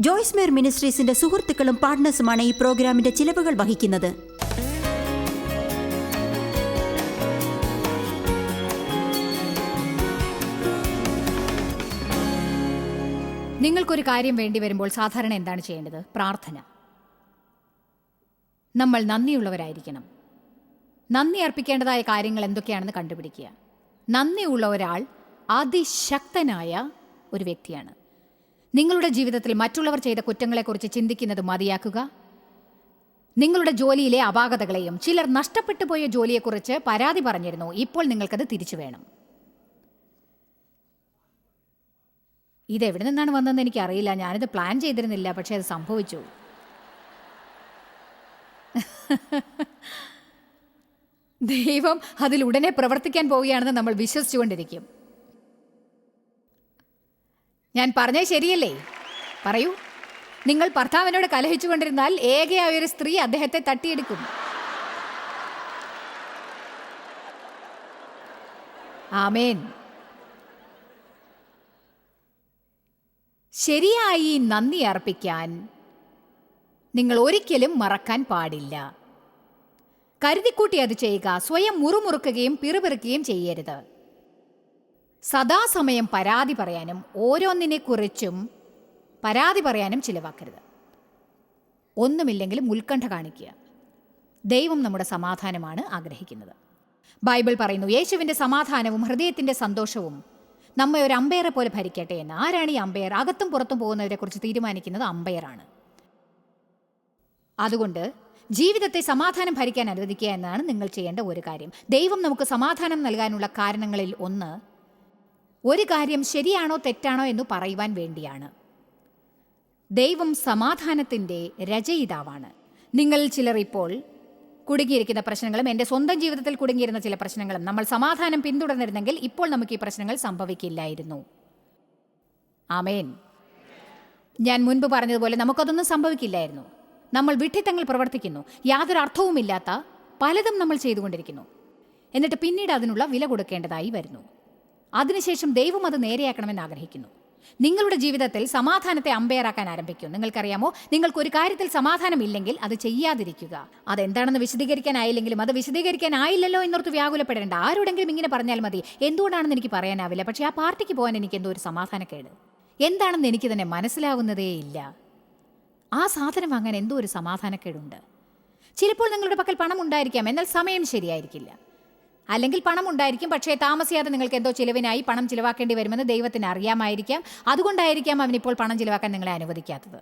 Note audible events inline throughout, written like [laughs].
ജോയ്സ് മേർ മിനിസ്ട്രീസിന്റെ സുഹൃത്തുക്കളും പാർട്ട്നേഴ്സുമാണ് ഈ പ്രോഗ്രാമിന്റെ ചിലവുകൾ വഹിക്കുന്നത്. നിങ്ങൾക്കൊരു കാര്യം വേണ്ടി വരുമ്പോൾ സാധാരണ എന്താണ് ചെയ്യേണ്ടത്? പ്രാർത്ഥന. നമ്മൾ നന്ദിയുള്ളവരായിരിക്കണം. നന്ദി അർപ്പിക്കേണ്ടതായ കാര്യങ്ങൾ എന്തൊക്കെയാണെന്ന് കണ്ടുപിടിക്കുക. നന്ദിയുള്ള ഒരാൾ അതിശക്തനായ ഒരു വ്യക്തിയാണ്. നിങ്ങളുടെ ജീവിതത്തിൽ മറ്റുള്ളവർ ചെയ്ത കുറ്റങ്ങളെക്കുറിച്ച് ചിന്തിക്കുന്നത് മതിയാക്കുക. നിങ്ങളുടെ ജോലിയിലെ അപാകതകളെയും ചിലർ നഷ്ടപ്പെട്ടു പോയ ജോലിയെക്കുറിച്ച് പരാതി പറഞ്ഞിരുന്നു. ഇപ്പോൾ നിങ്ങൾക്കത് തിരിച്ചു വേണം. ഇത് എവിടെ നിന്നാണ് വന്നതെന്ന് എനിക്കറിയില്ല. ഞാനിത് പ്ലാൻ ചെയ്തിരുന്നില്ല പക്ഷേ അത് സംഭവിച്ചു. ദൈവം അതിൽ ഉടനെ പ്രവർത്തിക്കാൻ പോവുകയാണെന്ന് നമ്മൾ വിശ്വസിച്ചുകൊണ്ടിരിക്കും. ഞാൻ പറഞ്ഞത് ശരിയല്ലേ? പറയൂ. നിങ്ങൾ ഭർത്താവിനോട് കലഹിച്ചുകൊണ്ടിരുന്നാൽ ഏകയായ ഒരു സ്ത്രീ അദ്ദേഹത്തെ തട്ടിയെടുക്കും. ആമേൻ. ശരിയായി നന്ദി അർപ്പിക്കാൻ നിങ്ങൾ ഒരിക്കലും മറക്കാൻ പാടില്ല. കരുതിക്കൂട്ടി അത് ചെയ്യുക. സ്വയം മുറുമുറുക്കുകയും പിറുപിറുക്കുകയും ചെയ്യരുത്. സദാസമയം പരാതി പറയാനും ഓരോന്നിനെക്കുറിച്ചും പരാതി പറയാനും ചിലവാക്കരുത്. ഒന്നുമില്ലെങ്കിലും ഉത്കണ്ഠ കാണിക്കുക. ദൈവം നമ്മുടെ സമാധാനമാണ് ആഗ്രഹിക്കുന്നത്. ബൈബിൾ പറയുന്നു യേശുവിന്റെ സമാധാനവും ഹൃദയത്തിന്റെ സന്തോഷവും നമ്മെ ഒരു അമ്പയറെ പോലെ ഭരിക്കട്ടെ എന്ന്. ആരാണ് ഈ അമ്പയർ? അകത്തും പുറത്തും പോകുന്നവരെ കുറിച്ച് തീരുമാനിക്കുന്നത് അമ്പയറാണ്. അതുകൊണ്ട് ജീവിതത്തെ സമാധാനം ഭരിക്കാൻ അനുവദിക്കുക എന്നാണ് നിങ്ങൾ ചെയ്യേണ്ട ഒരു കാര്യം. ദൈവം നമുക്ക് സമാധാനം നൽകാനുള്ള കാരണങ്ങളിൽ ഒന്ന് ഒരു കാര്യം ശരിയാണോ തെറ്റാണോ എന്ന് പറയുവാൻ വേണ്ടിയാണ്. ദൈവം സമാധാനത്തിന്റെ രചയിതാവാണ്. നിങ്ങളിൽ ചിലർ ഇപ്പോൾ കുടുങ്ങിയിരിക്കുന്ന പ്രശ്നങ്ങളും എന്റെ സ്വന്തം ജീവിതത്തിൽ കുടുങ്ങിയിരുന്ന ചില പ്രശ്നങ്ങളും നമ്മൾ സമാധാനം പിന്തുടർന്നിരുന്നെങ്കിൽ ഇപ്പോൾ നമുക്ക് ഈ പ്രശ്നങ്ങൾ സംഭവിക്കില്ലായിരുന്നു. ആമേൻ. ഞാൻ മുൻപ് പറഞ്ഞതുപോലെ നമുക്കതൊന്നും സംഭവിക്കില്ലായിരുന്നു. നമ്മൾ വിഡ്ഢിത്തങ്ങൾ പ്രവർത്തിക്കുന്നു. യാതൊരു അർത്ഥവുമില്ലാത്ത പലതും നമ്മൾ ചെയ്തുകൊണ്ടിരിക്കുന്നു. എന്നിട്ട് പിന്നീട് അതിനുള്ള വില കൊടുക്കേണ്ടതായി വരുന്നു. അതിനുശേഷം ദൈവം അത് നേരെയാക്കണമെന്ന് ആഗ്രഹിക്കുന്നു. നിങ്ങളുടെ ജീവിതത്തിൽ സമാധാനത്തെ അമ്പയറാക്കാൻ ആരംഭിക്കും. നിങ്ങൾക്കറിയാമോ? നിങ്ങൾക്ക് ഒരു കാര്യത്തിൽ സമാധാനം ഇല്ലെങ്കിൽ അത് ചെയ്യാതിരിക്കുക. അതെന്താണെന്ന് വിശദീകരിക്കാനായില്ലെങ്കിലും അത് വിശദീകരിക്കാനായില്ലല്ലോ എന്നോർത്ത് വ്യാകുലപ്പെടേണ്ട. ആരോടെങ്കിലും ഇങ്ങനെ പറഞ്ഞാൽ മതി. എന്തുകൊണ്ടാണെന്ന് എനിക്ക് പറയാനാവില്ല. പക്ഷേ ആ പാർട്ടിക്ക് പോകാൻ എനിക്ക് എന്തോ ഒരു സമാധാനക്കേട്. എന്താണെന്ന് എനിക്ക് തന്നെ മനസ്സിലാവുന്നതേയില്ല ആ സാധനം വാങ്ങാൻ എന്തോ ഒരു സമാധാനക്കേടുണ്ട്. ചിലപ്പോൾ നിങ്ങളുടെ പക്കൽ പണം ഉണ്ടായിരിക്കാം എന്നാൽ സമയം ശരിയായിരിക്കില്ല. അല്ലെങ്കിൽ പണം ഉണ്ടായിരിക്കും. പക്ഷേ താമസിയാതെ നിങ്ങൾക്ക് എന്തോ ചിലവിനായി പണം ചിലവാക്കേണ്ടി വരുമെന്ന് ദൈവത്തിന് അറിയാമായിരിക്കാം. അതുകൊണ്ടായിരിക്കാം അവനിപ്പോൾ പണം ചിലവാക്കാൻ നിങ്ങളെ അനുവദിക്കാത്തത്.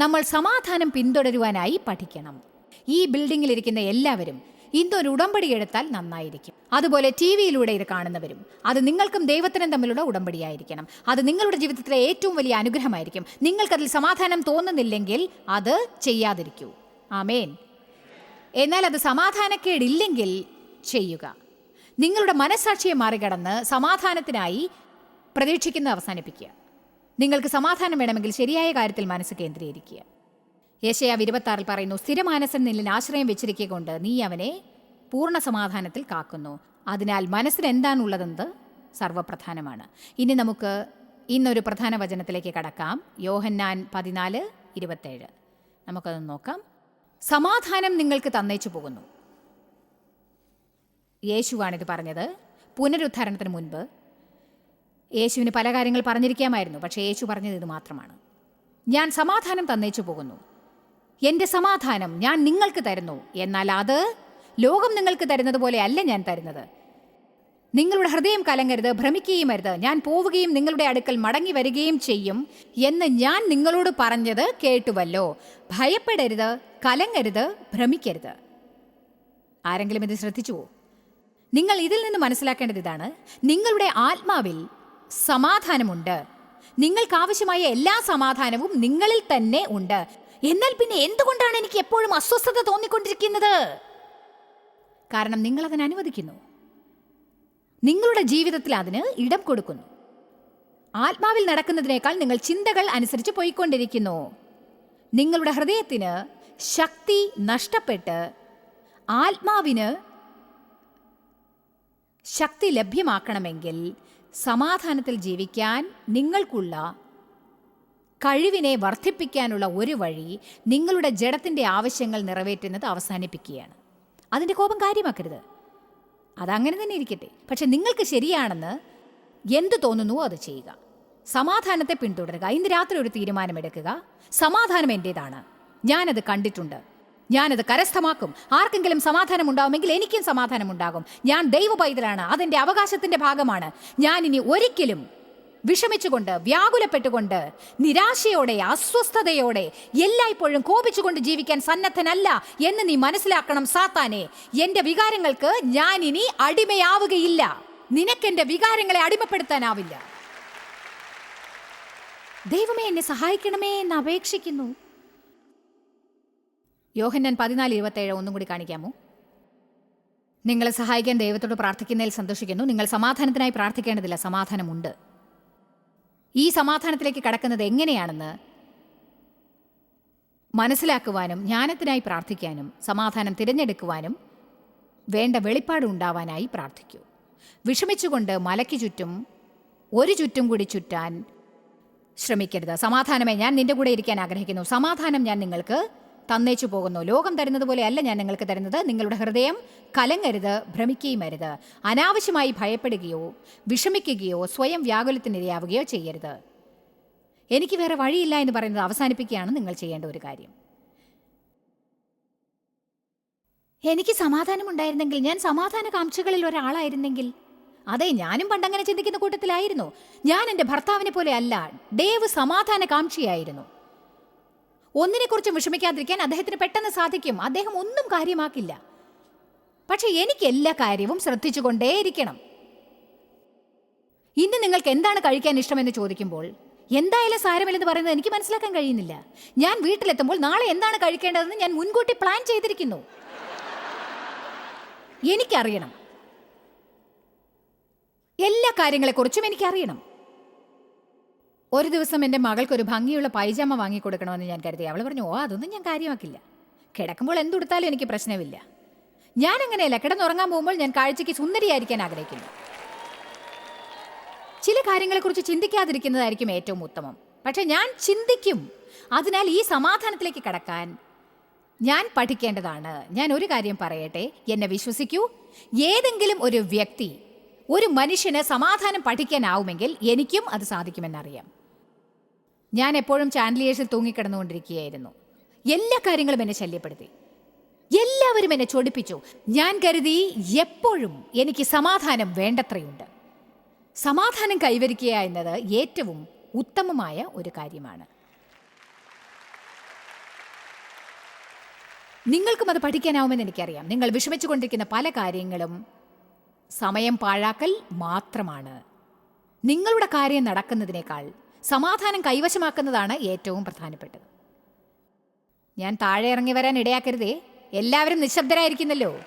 നമ്മൾ സമാധാനം പിന്തുടരുവാനായി പഠിക്കണം. ഈ ബിൽഡിങ്ങിലിരിക്കുന്ന എല്ലാവരും ഇന്നൊരു ഉടമ്പടി എടുത്താൽ നന്നായിരിക്കും. അതുപോലെ ടി വിയിലൂടെ ഇത് കാണുന്നവരും അത് നിങ്ങൾക്കും ദൈവത്തിനും തമ്മിലുള്ള ഉടമ്പടിയായിരിക്കണം. അത് നിങ്ങളുടെ ജീവിതത്തിലെ ഏറ്റവും വലിയ അനുഗ്രഹമായിരിക്കും. നിങ്ങൾക്കതിൽ സമാധാനം തോന്നുന്നില്ലെങ്കിൽ അത് ചെയ്യാതിരിക്കൂ. ആമേൻ. എന്നാൽ അത് സമാധാനക്കേടില്ലെങ്കിൽ ചെയ്യുക. നിങ്ങളുടെ മനസ്സാക്ഷിയെ മറികടന്ന് സമാധാനത്തിനായി പ്രതീക്ഷിക്കുന്നത് അവസാനിപ്പിക്കുക. നിങ്ങൾക്ക് സമാധാനം വേണമെങ്കിൽ ശരിയായ കാര്യത്തിൽ മനസ്സ് കേന്ദ്രീകരിക്കുക. യേശയാവ് ഇരുപത്താറിൽ പറയുന്നു സ്ഥിരമാനസൻ നിന്നിൽ ആശ്രയം വെച്ചിരിക്കുക കൊണ്ട് നീ അവനെ പൂർണ സമാധാനത്തിൽ കാക്കുന്നു. അതിനാൽ മനസ്സിന് എന്താണുള്ളതെന്ന് സർവപ്രധാനമാണ്. ഇനി നമുക്ക് ഇന്നൊരു പ്രധാന വചനത്തിലേക്ക് കടക്കാം. യോഹന്നാൻ പതിനാല് ഇരുപത്തേഴ്. നമുക്കത് നോക്കാം. സമാധാനം നിങ്ങൾക്ക് തന്നേച്ചു പോകുന്നു. യേശുവാണിത് പറഞ്ഞത്. പുനരുദ്ധാരണത്തിന് മുൻപ് യേശുവിന് പല കാര്യങ്ങൾ പറഞ്ഞിരിക്കാമായിരുന്നു. പക്ഷേ യേശു പറഞ്ഞത് ഇത് മാത്രമാണ്. ഞാൻ സമാധാനം തന്നേച്ചു പോകുന്നു. എന്റെ സമാധാനം ഞാൻ നിങ്ങൾക്ക് തരുന്നു. എന്നാൽ അത് ലോകം നിങ്ങൾക്ക് തരുന്നത് പോലെ അല്ല ഞാൻ തരുന്നത്. നിങ്ങളുടെ ഹൃദയം കലങ്ങരുത് ഭ്രമിക്കുകയും അരുത്. ഞാൻ പോവുകയും നിങ്ങളുടെ അടുക്കൽ മടങ്ങി വരികയും ചെയ്യും എന്ന് ഞാൻ നിങ്ങളോട് പറഞ്ഞത് കേട്ടുവല്ലോ. ഭയപ്പെടരുത് കലങ്ങരുത് ഭ്രമിക്കരുത്. ആരെങ്കിലും ഇത് ശ്രദ്ധിച്ചുവോ? നിങ്ങൾ ഇതിൽ നിന്ന് മനസ്സിലാക്കേണ്ടത് ഇതാണ്. നിങ്ങളുടെ ആത്മാവിൽ സമാധാനമുണ്ട്. നിങ്ങൾക്കാവശ്യമായ എല്ലാ സമാധാനവും നിങ്ങളിൽ തന്നെ ഉണ്ട്. എന്നാൽ പിന്നെ എന്തുകൊണ്ടാണ് എനിക്ക് എപ്പോഴും അസ്വസ്ഥത തോന്നിക്കൊണ്ടിരിക്കുന്നത്? കാരണം നിങ്ങൾ അതിന് അനുവദിക്കുന്നു. നിങ്ങളുടെ ജീവിതത്തിൽ അതിന് ഇടം കൊടുക്കുന്നു. ആത്മാവിൽ നടക്കുന്നതിനേക്കാൾ നിങ്ങൾ ചിന്തകൾ അനുസരിച്ച് പോയിക്കൊണ്ടിരിക്കുന്നു. നിങ്ങളുടെ ഹൃദയത്തിന് ശക്തി നഷ്ടപ്പെട്ട് ആത്മാവിന് ശക്തി ലഭ്യമാക്കണമെങ്കിൽ സമാധാനത്തിൽ ജീവിക്കാൻ നിങ്ങൾക്കുള്ള കഴിവിനെ വർദ്ധിപ്പിക്കാനുള്ള ഒരു വഴി നിങ്ങളുടെ ജഡത്തിന്റെ ആവശ്യങ്ങൾ നിറവേറ്റുന്നത് അവസാനിപ്പിക്കുകയാണ്. അതിന്റെ കോപം കാര്യമാക്കരുത്. അതങ്ങനെ തന്നെ ഇരിക്കട്ടെ. പക്ഷെ നിങ്ങൾക്ക് ശരിയാണെന്ന് എന്ത് തോന്നുന്നുവോ അത് ചെയ്യുക. സമാധാനത്തെ പിന്തുടരുക. ഇന്ന് രാത്രി ഒരു തീരുമാനമെടുക്കുക സമാധാനം എന്റേതാണ് ഞാനത് കണ്ടിട്ടുണ്ട്. ഞാനത് കരസ്ഥമാക്കും. ആർക്കെങ്കിലും സമാധാനം ഉണ്ടാവുമെങ്കിൽ എനിക്കും സമാധാനം ഉണ്ടാകും ഞാൻ ദൈവ പൈതലാണ് അതിന്റെ അവകാശത്തിന്റെ ഭാഗമാണ്. ഞാൻ ഇനി ഒരിക്കലും വിഷമിച്ചുകൊണ്ട് വ്യാകുലപ്പെട്ടുകൊണ്ട് നിരാശയോടെ അസ്വസ്ഥതയോടെ എല്ലായ്പ്പോഴും കോപിച്ചുകൊണ്ട് ജീവിക്കാൻ സന്നദ്ധനല്ല എന്ന് നീ മനസ്സിലാക്കണം സാത്താനെ. എന്റെ വികാരങ്ങൾക്ക് ഞാൻ ഇനി അടിമയാവുകയില്ല. നിനക്കെന്റെ വികാരങ്ങളെ അടിമപ്പെടുത്താനാവില്ല. ദൈവമേ എന്നെ സഹായിക്കണമേ എന്ന് അപേക്ഷിക്കുന്നു. യോഹന്നാൻ പതിനാല് ഇരുപത്തേഴ് ഒന്നും കൂടി കാണിക്കാമോ? നിങ്ങളെ സഹായിക്കാൻ ദൈവത്തോട് പ്രാർത്ഥിക്കുന്നതിൽ സന്തോഷിക്കുന്നു. നിങ്ങൾ സമാധാനത്തിനായി പ്രാർത്ഥിക്കേണ്ടതില്ല. സമാധാനമുണ്ട്. ഈ സമാധാനത്തിലേക്ക് കടക്കുന്നത് എങ്ങനെയാണെന്ന് മനസ്സിലാക്കുവാനും ജ്ഞാനത്തിനായി പ്രാർത്ഥിക്കാനും സമാധാനം തിരഞ്ഞെടുക്കുവാനും വേണ്ട വെളിപ്പാട് ഉണ്ടാവാനായി പ്രാർത്ഥിക്കൂ. വിഷമിച്ചുകൊണ്ട് മലയ്ക്ക് ചുറ്റും ഒരു ചുറ്റും കൂടി ചുറ്റാൻ ശ്രമിക്കരുത്. സമാധാനമേ ഞാൻ നിന്റെ കൂടെ ഇരിക്കാൻ ആഗ്രഹിക്കുന്നു. സമാധാനം ഞാൻ നിങ്ങൾക്ക് തന്നേച്ചു പോകുന്നു. ലോകം തരുന്നത് പോലെയല്ല ഞാൻ നിങ്ങൾക്ക് തരുന്നത്. നിങ്ങളുടെ ഹൃദയം കലങ്ങരുത് ഭ്രമിക്കുകയും അരുത്. അനാവശ്യമായി ഭയപ്പെടുകയോ വിഷമിക്കുകയോ സ്വയം വ്യാകുലത്തിനിരയാവുകയോ ചെയ്യരുത്. എനിക്ക് വേറെ വഴിയില്ല എന്ന് പറയുന്നത് അവസാനിപ്പിക്കുകയാണ് നിങ്ങൾ ചെയ്യേണ്ട ഒരു കാര്യം. എനിക്ക് സമാധാനമുണ്ടായിരുന്നെങ്കിൽ ഞാൻ സമാധാന കാംക്ഷകളിൽ ഒരാളായിരുന്നെങ്കിൽ അതെ ഞാനും പണ്ടങ്ങനെ ചിന്തിക്കുന്ന കൂട്ടത്തിലായിരുന്നു. ഞാൻ എന്റെ ഭർത്താവിനെ പോലെ അല്ല ഡേവ് സമാധാന കാംക്ഷിയായിരുന്നു. ഒന്നിനെക്കുറിച്ചും വിഷമിക്കാതിരിക്കാൻ അദ്ദേഹത്തിന് പെട്ടെന്ന് സാധിക്കും. അദ്ദേഹം ഒന്നും കാര്യമാക്കില്ല. പക്ഷെ എനിക്ക് എല്ലാ കാര്യവും ശ്രദ്ധിച്ചുകൊണ്ടേയിരിക്കണം. ഇന്ന് നിങ്ങൾക്ക് എന്താണ് കഴിക്കാൻ ഇഷ്ടമെന്ന് ചോദിക്കുമ്പോൾ എന്തായാലും സാരമില്ലെന്ന് പറയുന്നത് എനിക്ക് മനസ്സിലാക്കാൻ കഴിയുന്നില്ല. ഞാൻ വീട്ടിലെത്തുമ്പോൾ നാളെ എന്താണ് കഴിക്കേണ്ടതെന്ന് ഞാൻ മുൻകൂട്ടി പ്ലാൻ ചെയ്തിരിക്കുന്നു. എനിക്കറിയണം. എല്ലാ കാര്യങ്ങളെക്കുറിച്ചും എനിക്കറിയണം. ഒരു ദിവസം എന്റെ മകൾക്കൊരു ഭംഗിയുള്ള പൈജാമ വാങ്ങിക്കൊടുക്കണമെന്ന് ഞാൻ കരുതി. അവൾ പറഞ്ഞു ഓ അതൊന്നും ഞാൻ കാര്യമാക്കില്ല. കിടക്കുമ്പോൾ എന്തുടുത്താലും എനിക്ക് പ്രശ്നമില്ല. ഞാൻ അങ്ങനെയല്ല കിടന്നുറങ്ങാൻ പോകുമ്പോൾ ഞാൻ കാഴ്ചയ്ക്ക് സുന്ദരിയായിരിക്കാൻ ആഗ്രഹിക്കുന്നു. ചില കാര്യങ്ങളെക്കുറിച്ച് ചിന്തിക്കാതിരിക്കുന്നതായിരിക്കും ഏറ്റവും ഉത്തമം. പക്ഷേ ഞാൻ ചിന്തിക്കും. അതിനാൽ ഈ സമാധാനത്തിലേക്ക് കടക്കാൻ ഞാൻ പഠിക്കേണ്ടതാണ്. ഞാൻ ഒരു കാര്യം പറയട്ടെ എന്നെ വിശ്വസിക്കൂ. ഏതെങ്കിലും ഒരു വ്യക്തി ഒരു മനുഷ്യന് സമാധാനം പഠിക്കാനാവുമെങ്കിൽ എനിക്കും അത് സാധിക്കുമെന്നറിയാം. ഞാൻ എപ്പോഴും ചാൻഡലിയേഴ്സിൽ തൂങ്ങിക്കിടന്നുകൊണ്ടിരിക്കുകയായിരുന്നു. എല്ലാ കാര്യങ്ങളും എന്നെ ശല്യപ്പെടുത്തി. എല്ലാവരും എന്നെ ചൊടിപ്പിച്ചു. ഞാൻ കരുതി എപ്പോഴും എനിക്ക് സമാധാനം വേണ്ടത്രയുണ്ട്. സമാധാനം കൈവരിക്കുക എന്നത് ഏറ്റവും ഉത്തമമായ ഒരു കാര്യമാണ്. നിങ്ങൾക്കും അത് പഠിക്കാനാവുമെന്ന് എനിക്കറിയാം. നിങ്ങൾ വിഷമിച്ചുകൊണ്ടിരിക്കുന്ന പല കാര്യങ്ങളും സമയം പാഴാക്കൽ മാത്രമാണ്. നിങ്ങളുടെ കാര്യം നടക്കുന്നതിനേക്കാൾ സമാധാനം കൈവശമാക്കുന്നതാണ് ഏറ്റവും പ്രധാനപ്പെട്ടത്. ഞാൻ താഴെ ഇറങ്ങി വരാൻ ഇടയാക്കരുതേ. എല്ലാവരും നിശബ്ദരായിരിക്കുന്നല്ലോ.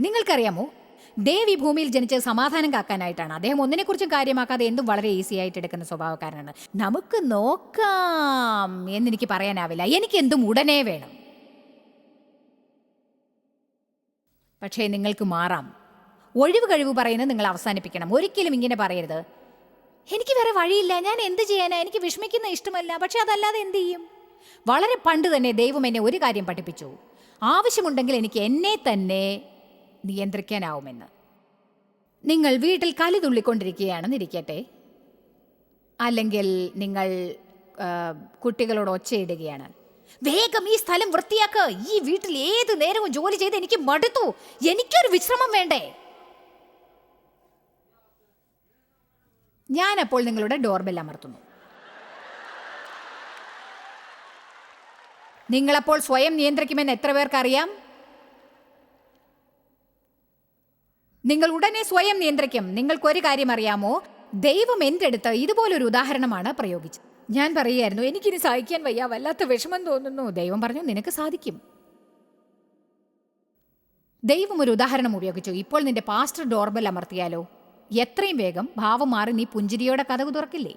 നിങ്ങൾക്കറിയാമോ? ദേവി ഭൂമിയിൽ ജനിച്ച് സമാധാനം കാക്കാനായിട്ടാണ്. അദ്ദേഹം ഒന്നിനെക്കുറിച്ചും കാര്യമാക്കാതെ എന്തും വളരെ ഈസി ആയിട്ട് എടുക്കുന്ന സ്വഭാവക്കാരനാണ്. നമുക്ക് നോക്കാം എന്നെനിക്ക് പറയാനാവില്ല. എനിക്ക് എന്തും ഉടനെ വേണം. പക്ഷേ നിങ്ങൾക്ക് മാറാം. ഒഴിവ് കഴിവ് പറയുന്നത് നിങ്ങൾ അവസാനിപ്പിക്കണം. ഒരിക്കലും ഇങ്ങനെ പറയരുത്. എനിക്ക് വേറെ വഴിയില്ല. ഞാൻ എന്ത് ചെയ്യാനാ? എനിക്ക് വിഷമിക്കുന്ന ഇഷ്ടമല്ല. പക്ഷെ അതല്ലാതെ എന്ത് ചെയ്യും? വളരെ പണ്ട് തന്നെ ദൈവം എന്നെ ഒരു കാര്യം പഠിപ്പിച്ചു. ആവശ്യമുണ്ടെങ്കിൽ എനിക്ക് എന്നെ തന്നെ നിയന്ത്രിക്കാനാവുമെന്ന്. നിങ്ങൾ വീട്ടിൽ കലി തുള്ളിക്കൊണ്ടിരിക്കുകയാണെന്ന് ഇരിക്കട്ടെ. അല്ലെങ്കിൽ നിങ്ങൾ കുട്ടികളോട് ഒച്ചയിടുകയാണ്. വേഗം ഈ സ്ഥലം വൃത്തിയാക്ക. ഈ വീട്ടിൽ ഏത് നേരവും ജോലി ചെയ്ത് എനിക്ക് മടുത്തു. എനിക്കൊരു വിശ്രമം വേണ്ടേ? ഞാൻ അപ്പോൾ നിങ്ങളുടെ ഡോർബെൽ അമർത്തുന്നു. നിങ്ങളപ്പോൾ സ്വയം നിയന്ത്രിക്കുമെന്ന് എത്ര പേർക്കറിയാം? നിങ്ങൾ ഉടനെ സ്വയം നിയന്ത്രിക്കും. നിങ്ങൾക്കൊരു കാര്യം അറിയാമോ ദൈവം എന്റെ അടുത്ത് ഇതുപോലൊരു ഉദാഹരണമാണ് പ്രയോഗിച്ചത്. ഞാൻ പറയുമായിരുന്നു എനിക്കിനി സഹിക്കാൻ വയ്യ വല്ലാത്ത വിഷമം തോന്നുന്നു. ദൈവം പറഞ്ഞു നിനക്ക് സാധിക്കും. ദൈവം ഒരു ഉദാഹരണം ഉപയോഗിച്ചു. ഇപ്പോൾ നിന്റെ പാസ്റ്റർ ഡോർബെൽ അമർത്തിയാലോ? എത്രയും വേഗം ഭാവം മാറി നീ പുഞ്ചിരിയോടെ കഥകു തുറക്കില്ലേ?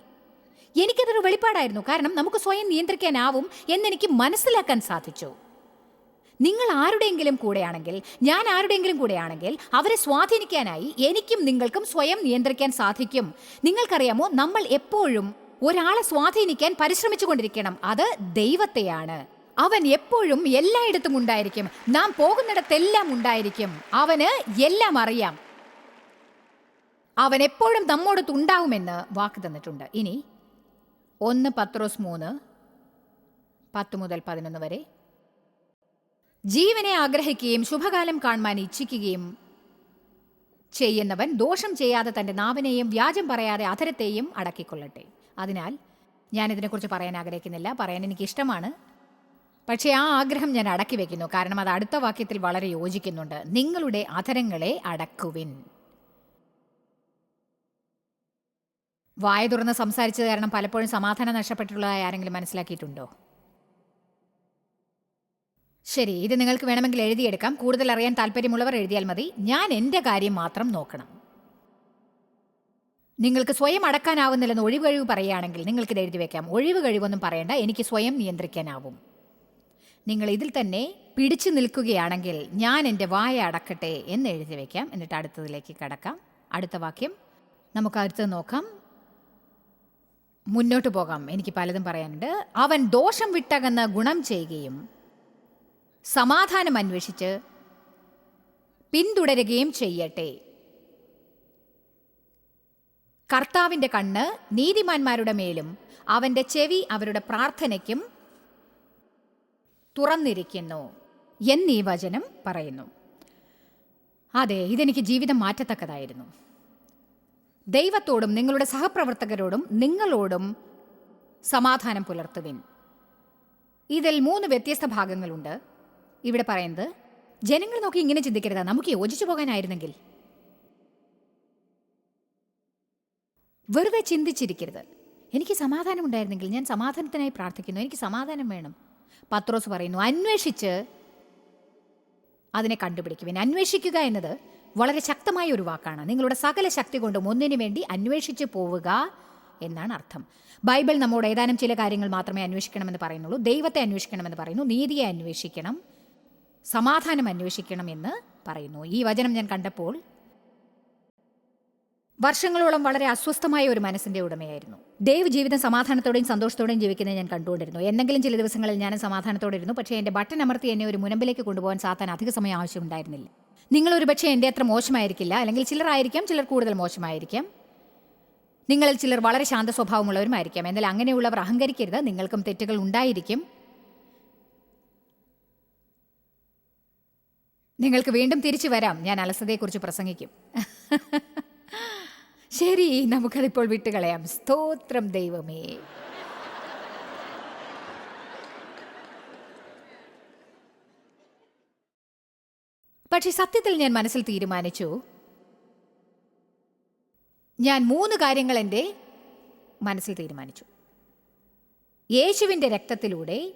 എനിക്കതൊരു വെളിപ്പാടായിരുന്നു. കാരണം നമുക്ക് സ്വയം നിയന്ത്രിക്കാനാവും എന്നെനിക്ക് മനസ്സിലാക്കാൻ സാധിച്ചു. നിങ്ങൾ ആരുടെയെങ്കിലും കൂടെയാണെങ്കിൽ ഞാൻ ആരുടെയെങ്കിലും കൂടെയാണെങ്കിൽ അവരെ സ്വാധീനിക്കാനായി എനിക്കും നിങ്ങൾക്കും സ്വയം നിയന്ത്രിക്കാൻ സാധിക്കും. നിങ്ങൾക്കറിയാമോ നമ്മൾ എപ്പോഴും ഒരാളെ സ്വാധീനിക്കാൻ പരിശ്രമിച്ചു കൊണ്ടിരിക്കണം അത് ദൈവത്തെയാണ്. അവൻ എപ്പോഴും എല്ലായിടത്തും ഉണ്ടായിരിക്കും. നാം പോകുന്നിടത്തെല്ലാം ഉണ്ടായിരിക്കും. അവന് എല്ലാം അറിയാം. അവൻ എപ്പോഴും നമ്മോടൊത്ത് ഉണ്ടാവുമെന്ന് വാക്ക് തന്നിട്ടുണ്ട്. ഇനി ഒന്ന് പത്രോസ് മൂന്ന് പത്ത് മുതൽ പതിനൊന്ന് വരെ. ജീവനെ ആഗ്രഹിക്കുകയും ശുഭകാലം കാണുവാൻ ഇച്ഛിക്കുകയും ചെയ്യുന്നവൻ ദോഷം ചെയ്യാതെ തന്റെ നാവിനെയും വ്യാജം പറയാതെ അധരത്തെയും അടക്കിക്കൊള്ളട്ടെ. അതിനാൽ ഞാനിതിനെക്കുറിച്ച് പറയാൻ ആഗ്രഹിക്കുന്നില്ല. പറയാൻ എനിക്ക് ഇഷ്ടമാണ്. പക്ഷേ ആ ആഗ്രഹം ഞാൻ അടക്കി വയ്ക്കുന്നു കാരണം അത് അടുത്ത വാക്യത്തിൽ വളരെ യോജിക്കുന്നുണ്ട്. നിങ്ങളുടെ അധരങ്ങളെ അടക്കുവിൻ. വായ തുറന്ന് സംസാരിച്ചത് കാരണം പലപ്പോഴും സമാധാനം നഷ്ടപ്പെട്ടിട്ടുള്ളതായി ആരെങ്കിലും മനസ്സിലാക്കിയിട്ടുണ്ടോ? ശരി ഇത് നിങ്ങൾക്ക് വേണമെങ്കിൽ എഴുതിയെടുക്കാം. കൂടുതൽ അറിയാൻ താല്പര്യമുള്ളവർ എഴുതിയാൽ മതി. ഞാൻ എന്റെ കാര്യം മാത്രം നോക്കണം. നിങ്ങൾക്ക് സ്വയം അടക്കാനാവുന്നില്ലെന്ന് ഒഴിവ് കഴിവ് പറയുകയാണെങ്കിൽ നിങ്ങൾക്കിത് എഴുതി വെക്കാം. ഒഴിവ് കഴിവൊന്നും പറയണ്ട എനിക്ക് സ്വയം നിയന്ത്രിക്കാനാവും. നിങ്ങൾ ഇതിൽ തന്നെ പിടിച്ചു നിൽക്കുകയാണെങ്കിൽ ഞാൻ എന്റെ വായ അടക്കട്ടെ എന്ന് എഴുതി വെക്കാം. എന്നിട്ട് അടുത്തതിലേക്ക് കടക്കാം. അടുത്ത വാക്യം. നമുക്ക് അടുത്തത് നോക്കാം. മുന്നോട്ട് പോകാം. എനിക്ക് പലതും പറയാനുണ്ട്. അവൻ ദോഷം വിട്ടകന്ന് ഗുണം ചെയ്യുകയും സമാധാനം അന്വേഷിച്ച് പിന്തുടരുകയും ചെയ്യട്ടെ. കർത്താവിന്റെ കണ്ണ് നീതിമാന്മാരുടെ മേലും അവന്റെ ചെവി അവരുടെ പ്രാർത്ഥനയ്ക്കും തുറന്നിരിക്കുന്നു എന്നീ വചനം പറയുന്നു. അതെ ഇതെനിക്ക് ജീവിതം മാറ്റത്തക്കതായിരുന്നു. ദൈവത്തോടും നിങ്ങളുടെ സഹപ്രവർത്തകരോടും നിങ്ങളോടും സമാധാനം പുലർത്തുവിൻ. ഇതിൽ മൂന്ന് വ്യത്യസ്ത ഭാഗങ്ങളുണ്ട്. ഇവിടെ പറയുന്നത് ജനങ്ങൾ നോക്കി ഇങ്ങനെ ചിന്തിക്കരുത്. നമുക്ക് യോജിച്ചു പോകാനായിരുന്നെങ്കിൽ. വെറുതെ ചിന്തിച്ചിരിക്കരുത്. എനിക്ക് സമാധാനം ഉണ്ടായിരുന്നെങ്കിൽ ഞാൻ സമാധാനത്തിനായി പ്രാർത്ഥിക്കുന്നു. എനിക്ക് സമാധാനം വേണം. പത്രോസ് പറയുന്നു അന്വേഷിച്ച് അതിനെ കണ്ടുപിടിക്കുവിൻ. അന്വേഷിക്കുക എന്നത് വളരെ ശക്തമായ ഒരു വാക്കാണ്. നിങ്ങളുടെ സകല ശക്തി കൊണ്ടും ഒന്നിനു വേണ്ടി അന്വേഷിച്ച് പോവുക എന്നാണ് അർത്ഥം. ബൈബിൾ നമ്മോട് ഏതാനും ചില കാര്യങ്ങൾ മാത്രമേ അന്വേഷിക്കണമെന്ന് പറയുന്നുള്ളൂ. ദൈവത്തെ അന്വേഷിക്കണമെന്ന് പറയുന്നു. നീതിയെ അന്വേഷിക്കണം. സമാധാനം അന്വേഷിക്കണം എന്ന് പറയുന്നു. ഈ വചനം ഞാൻ കണ്ടപ്പോൾ വർഷങ്ങളോളം വളരെ അസ്വസ്ഥമായ ഒരു മനസ്സിന്റെ ഉടമയായിരുന്നു. ദൈവ ജീവിതം സമാധാനത്തോടെയും സന്തോഷത്തോടെയും ജീവിക്കുന്നത് ഞാൻ കണ്ടുകൊണ്ടിരുന്നു. എന്തെങ്കിലും ചില ദിവസങ്ങളിൽ ഞാൻ സമാധാനത്തോടെ ഇരുന്നു. പക്ഷേ എന്റെ ബട്ടൺ അമർത്തി എന്നെ ഒരു മുനമ്പിലേക്ക് കൊണ്ടുപോകാൻ സാത്താൻ അധിക സമയം ആവശ്യമുണ്ടായിരുന്നില്ല. നിങ്ങൾ ഒരു പക്ഷേ എന്റെ അത്ര മോശമായിരിക്കില്ല. അല്ലെങ്കിൽ ചിലരായിരിക്കാം ചിലർ കൂടുതൽ മോശമായിരിക്കാം. നിങ്ങളിൽ ചിലർ വളരെ ശാന്ത സ്വഭാവമുള്ളവരുമായിരിക്കാം. എന്നാൽ അങ്ങനെയുള്ളവർ അഹങ്കരിക്കരുത്. നിങ്ങൾക്കും തെറ്റുകൾ ഉണ്ടായിരിക്കും. നിങ്ങൾക്ക് വീണ്ടും തിരിച്ചു വരാം. ഞാൻ അലസതയെക്കുറിച്ച് പ്രസംഗിക്കും. [laughs] ശരി നമുക്കതിപ്പോൾ വിട്ടുകളയാം. സ്തോത്രം ദൈവമേ. പക്ഷെ സത്യത്തിൽ ഞാൻ മനസ്സിൽ തീരുമാനിച്ചു. ഞാൻ മൂന്ന് കാര്യങ്ങൾ എന്റെ മനസ്സിൽ തീരുമാനിച്ചു. യേശുവിന്റെ രക്തത്തിലൂടെ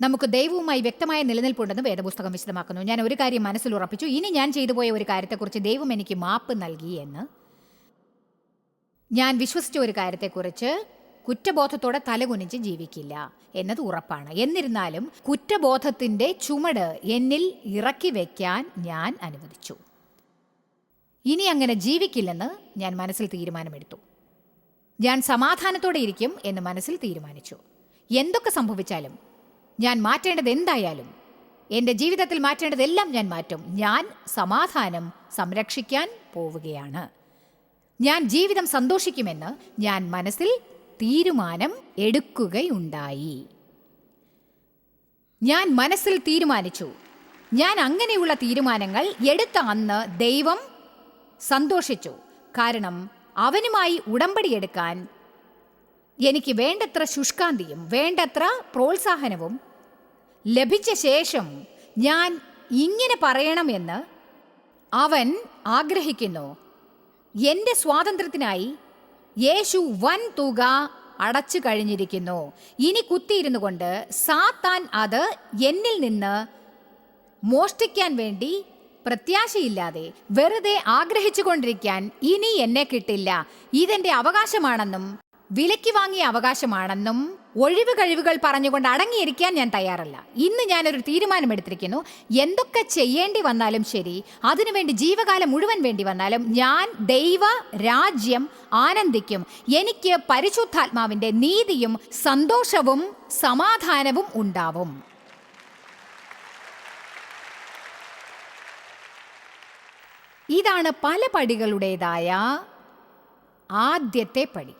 നമുക്ക് ദൈവവുമായി വ്യക്തമായ നിലനിൽപ്പുണ്ടെന്ന് വേദപുസ്തകം വിശദമാക്കുന്നു. ഞാൻ ഒരു കാര്യം മനസ്സിൽ ഉറപ്പിച്ചു. ഇനി ഞാൻ ചെയ്തു പോയ ഒരു കാര്യത്തെക്കുറിച്ച് ദൈവം എനിക്ക് മാപ്പ് നൽകി എന്ന്. ഞാൻ വിശ്വസിച്ച ഒരു കാര്യത്തെക്കുറിച്ച് കുറ്റബോധത്തോടെ തലകുനിച്ച് ജീവിക്കില്ല. എന്നത് ഉറപ്പാണ്. എന്നിരുന്നാലും കുറ്റബോധത്തിന്റെ ചുമട് എന്നിൽ ഇറക്കി വയ്ക്കാൻ ഞാൻ അനുവദിച്ചു. ഇനി അങ്ങനെ ജീവിക്കില്ലെന്ന് ഞാൻ മനസ്സിൽ തീരുമാനമെടുത്തു. ഞാൻ സമാധാനത്തോടെ ഇരിക്കും എന്ന് മനസ്സിൽ തീരുമാനിച്ചു. എന്തൊക്കെ സംഭവിച്ചാലും ഞാൻ മാറ്റേണ്ടത് എന്തായാലും എന്റെ ജീവിതത്തിൽ മാറ്റേണ്ടതെല്ലാം ഞാൻ മാറ്റും. ഞാൻ സമാധാനം സംരക്ഷിക്കാൻ പോവുകയാണ്. ഞാൻ ജീവിതം സന്തോഷിക്കുമെന്ന് ഞാൻ മനസ്സിൽ തീരുമാനം എടുക്കുകയുണ്ടായി. ഞാൻ മനസ്സിൽ തീരുമാനിച്ചു. ഞാൻ അങ്ങനെയുള്ള തീരുമാനങ്ങൾ എടുത്ത അന്ന് ദൈവം സന്തോഷിച്ചു. കാരണം അവനുമായി ഉടമ്പടി എടുക്കാൻ എനിക്ക് വേണ്ടത്ര ശുഷ്കാന്തിയും വേണ്ടത്ര പ്രോത്സാഹനവും ലഭിച്ച ശേഷം ഞാൻ ഇങ്ങനെ പറയണമെന്ന് അവൻ ആഗ്രഹിക്കുന്നു. എന്റെ സ്വാതന്ത്ര്യത്തിനായി യേശു വൻ തുക അടച്ചു കഴിഞ്ഞിരിക്കുന്നു. ഇനി കുത്തിയിരുന്നു കൊണ്ട് സാത്താൻ അത് എന്നിൽ നിന്ന് മോഷ്ടിക്കാൻ വേണ്ടി പ്രത്യാശയില്ലാതെ വെറുതെ ആഗ്രഹിച്ചു കൊണ്ടിരിക്കാൻ ഇനി എന്നെ കിട്ടില്ല. ഇതെന്റെ അവകാശമാണെന്നും വിലയ്ക്ക് വാങ്ങിയ അവകാശമാണെന്നും ഒഴിവ് കഴിവുകൾ പറഞ്ഞുകൊണ്ട് അടങ്ങിയിരിക്കാൻ ഞാൻ തയ്യാറല്ല. ഇന്ന് ഞാനൊരു തീരുമാനമെടുത്തിരിക്കുന്നു. എന്തൊക്കെ ചെയ്യേണ്ടി വന്നാലും ശരി അതിനുവേണ്ടി ജീവകാലം മുഴുവൻ വേണ്ടി വന്നാലും ഞാൻ ദൈവ രാജ്യം ആനന്ദിക്കും. എനിക്ക് പരിശുദ്ധാത്മാവിന്റെ നീതിയും സന്തോഷവും സമാധാനവും ഉണ്ടാവും. ഇതാണ് പല പടികളുടേതായ ആദ്യത്തെ പടി.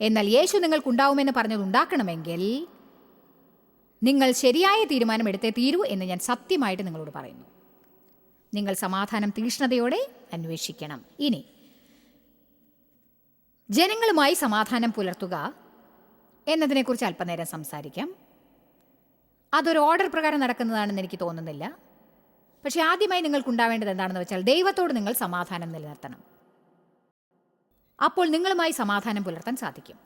എന്നാൽ യേശു നിങ്ങൾക്കുണ്ടാവുമെന്ന് പറഞ്ഞത് ഉണ്ടാക്കണമെങ്കിൽ നിങ്ങൾ ശരിയായ തീരുമാനം എടുത്തേ തീരൂ എന്ന് ഞാൻ സത്യമായിട്ട് നിങ്ങളോട് പറയുന്നു. നിങ്ങൾ സമാധാനം തീക്ഷ്ണതയോടെ അന്വേഷിക്കണം. ഇനി ജനങ്ങളുമായി സമാധാനം പുലർത്തുക എന്നതിനെക്കുറിച്ച് അല്പനേരം സംസാരിക്കാം. അതൊരു ഓർഡർ പ്രകാരം നടക്കുന്നതാണെന്ന് എനിക്ക് തോന്നുന്നില്ല. പക്ഷേ ആദ്യമായി നിങ്ങൾക്കുണ്ടാവേണ്ടത് എന്താണെന്ന് വെച്ചാൽ ദൈവത്തോട് നിങ്ങൾ സമാധാനം നിലനിർത്തണം. അപ്പോൾ നിങ്ങളുമായി സമാധാനം പുലർത്താൻ സാധിക്കും.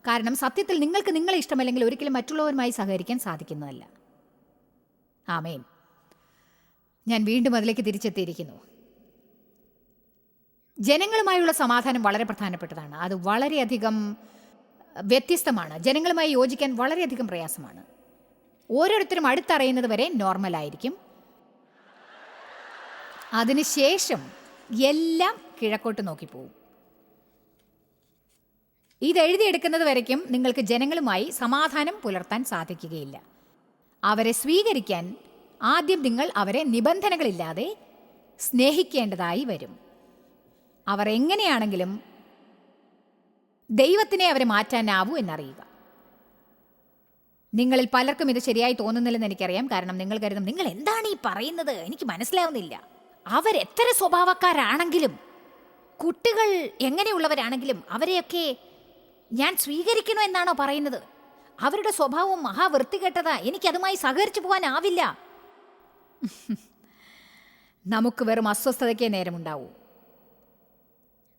കാരണം സത്യത്തിൽ നിങ്ങൾക്ക് നിങ്ങളെ ഇഷ്ടമല്ലെങ്കിൽ ഒരിക്കലും മറ്റുള്ളവരുമായി സഹകരിക്കാൻ സാധിക്കുന്നതല്ല. ആമേൻ. ഞാൻ വീണ്ടും അതിലേക്ക് തിരിച്ചെത്തിയിരിക്കുന്നു. ജനങ്ങളുമായുള്ള സമാധാനം വളരെ പ്രധാനപ്പെട്ടതാണ്. അത് വളരെയധികം വ്യത്യസ്തമാണ്. ജനങ്ങളുമായി യോജിക്കാൻ വളരെയധികം പ്രയാസമാണ്. ഓരോരുത്തരും അടുത്തറിയുന്നത് വരെ നോർമലായിരിക്കും അതിനുശേഷം എല്ലാം കിഴക്കോട്ട് നോക്കിപ്പോവും. ഇത് എഴുതിയെടുക്കുന്നത് വരയ്ക്കും നിങ്ങൾക്ക് ജനങ്ങളുമായി സമാധാനം പുലർത്താൻ സാധിക്കുകയില്ല. അവരെ സ്വീകരിക്കാൻ ആദ്യം നിങ്ങൾ അവരെ നിബന്ധനകളില്ലാതെ സ്നേഹിക്കേണ്ടതായി വരും. അവർ എങ്ങനെയാണെങ്കിലും ദൈവത്തിനെ അവരെ മാറ്റാനാവൂ എന്നറിയുക. നിങ്ങളിൽ പലർക്കും ഇത് ശരിയായി തോന്നുന്നില്ലെന്ന് എനിക്കറിയാം. കാരണം നിങ്ങൾ കരുതും നിങ്ങൾ എന്താണ് ഈ പറയുന്നത്? എനിക്ക് മനസ്സിലാവുന്നില്ല. അവരെത്ര സ്വഭാവക്കാരാണെങ്കിലും കുട്ടികൾ എങ്ങനെയുള്ളവരാണെങ്കിലും അവരെയൊക്കെ ഞാൻ സ്വീകരിക്കണോ എന്നാണോ പറയുന്നത്? അവരുടെ സ്വഭാവം മഹാവൃത്തികെട്ടതാ. എനിക്കതുമായി സഹകരിച്ചു പോകാനാവില്ല. [laughs] നമുക്ക് വെറും അസ്വസ്ഥതയ്ക്കേ നേരമുണ്ടാവൂ.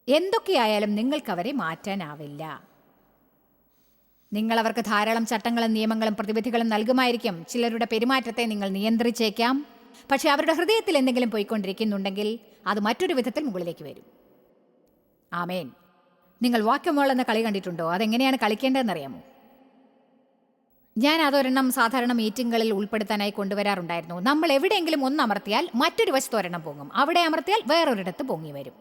എന്തൊക്കെയായാലും നിങ്ങൾക്കവരെ മാറ്റാനാവില്ല. നിങ്ങളവർക്ക് ധാരാളം ചട്ടങ്ങളും നിയമങ്ങളും പ്രതിവിധികളും നൽകുമായിരിക്കും. ചിലരുടെ പെരുമാറ്റത്തെ നിങ്ങൾ നിയന്ത്രിച്ചേക്കാം. പക്ഷേ അവരുടെ ഹൃദയത്തിൽ എന്തെങ്കിലും പോയിക്കൊണ്ടിരിക്കുന്നുണ്ടെങ്കിൽ അത് മറ്റൊരു വിധത്തിൽ മുകളിലേക്ക് വരും. ആമേൻ. നിങ്ങൾ വാക്യമോൾ എന്ന കളി കണ്ടിട്ടുണ്ടോ? അതെങ്ങനെയാണ് കളിക്കേണ്ടതെന്നറിയാമോ? ഞാൻ അതൊരെണ്ണം സാധാരണ മീറ്റിങ്ങുകളിൽ ഉൾപ്പെടുത്താനായി കൊണ്ടുവരാറുണ്ടായിരുന്നു. നമ്മൾ എവിടെയെങ്കിലും ഒന്ന് അമർത്തിയാൽ മറ്റൊരു വശത്ത് ഒരെണ്ണം പൊങ്ങും. അവിടെ അമർത്തിയാൽ വേറൊരിടത്ത് പൊങ്ങി വരും.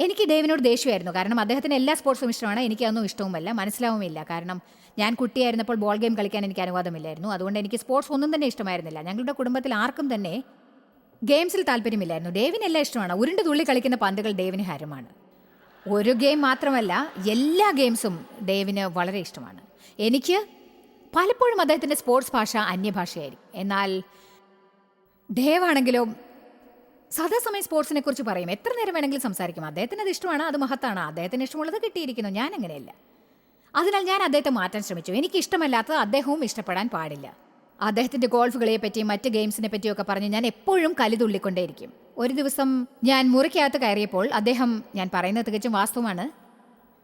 എനിക്ക് ഡേവിനോട് ദേഷ്യമായിരുന്നു. കാരണം അദ്ദേഹത്തിന് എല്ലാ സ്പോർട്സും ഇഷ്ടമാണ്. എനിക്കതൊന്നും ഇഷ്ടവുമല്ല. മനസ്സിലാവുമില്ല. കാരണം ഞാൻ കുട്ടിയായിരുന്നപ്പോൾ ബോൾ ഗെയിം കളിക്കാൻ എനിക്ക് അനുവാദമില്ലായിരുന്നു. അതുകൊണ്ട് എനിക്ക് സ്പോർട്സ് ഒന്നും തന്നെ ഇഷ്ടമായിരുന്നില്ല. ഞങ്ങളുടെ കുടുംബത്തിൽ ആർക്കും തന്നെ ഗെയിംസിൽ താല്പര്യമില്ലായിരുന്നു. ഡേവിനെല്ലാം ഇഷ്ടമാണ്. ഉരുണ്ട് തുള്ളി കളിക്കുന്ന പന്തുകൾ ഡേവിന് ഹരമാണ്. ഒരു ഗെയിം മാത്രമല്ല എല്ലാ ഗെയിംസും ഡേവിന് വളരെ ഇഷ്ടമാണ്. എനിക്ക് പലപ്പോഴും അദ്ദേഹത്തിന്റെ സ്പോർട്സ് ഭാഷ അന്യഭാഷയായിരിക്കും. എന്നാൽ ഡേവാണെങ്കിലോ സദാസമയം സ്പോർട്സിനെ കുറിച്ച് പറയും. എത്ര നേരം വേണമെങ്കിലും സംസാരിക്കും. അദ്ദേഹത്തിന് അത് ഇഷ്ടമാണ് അത് മഹത്താണ്. അദ്ദേഹത്തിന് ഇഷ്ടമുള്ളത് കിട്ടിയിരിക്കുന്നു. ഞാൻ അങ്ങനെയല്ല. അതിനാൽ ഞാൻ അദ്ദേഹത്തെ മാറ്റാൻ ശ്രമിച്ചു. എനിക്ക് ഇഷ്ടമല്ലാത്തത് അദ്ദേഹവും ഇഷ്ടപ്പെടാൻ പാടില്ല. അദ്ദേഹത്തിന്റെ ഗോൾഫുകളെ പറ്റിയും മറ്റ് ഗെയിംസിനെ പറ്റിയൊക്കെ പറഞ്ഞ് ഞാൻ എപ്പോഴും കലിതുള്ളിക്കൊണ്ടേയിരിക്കും ഒരു ദിവസം ഞാൻ മുറിക്കകത്ത് കയറിയപ്പോൾ അദ്ദേഹം ഞാൻ പറയുന്നത് തികച്ചും വാസ്തവമാണ്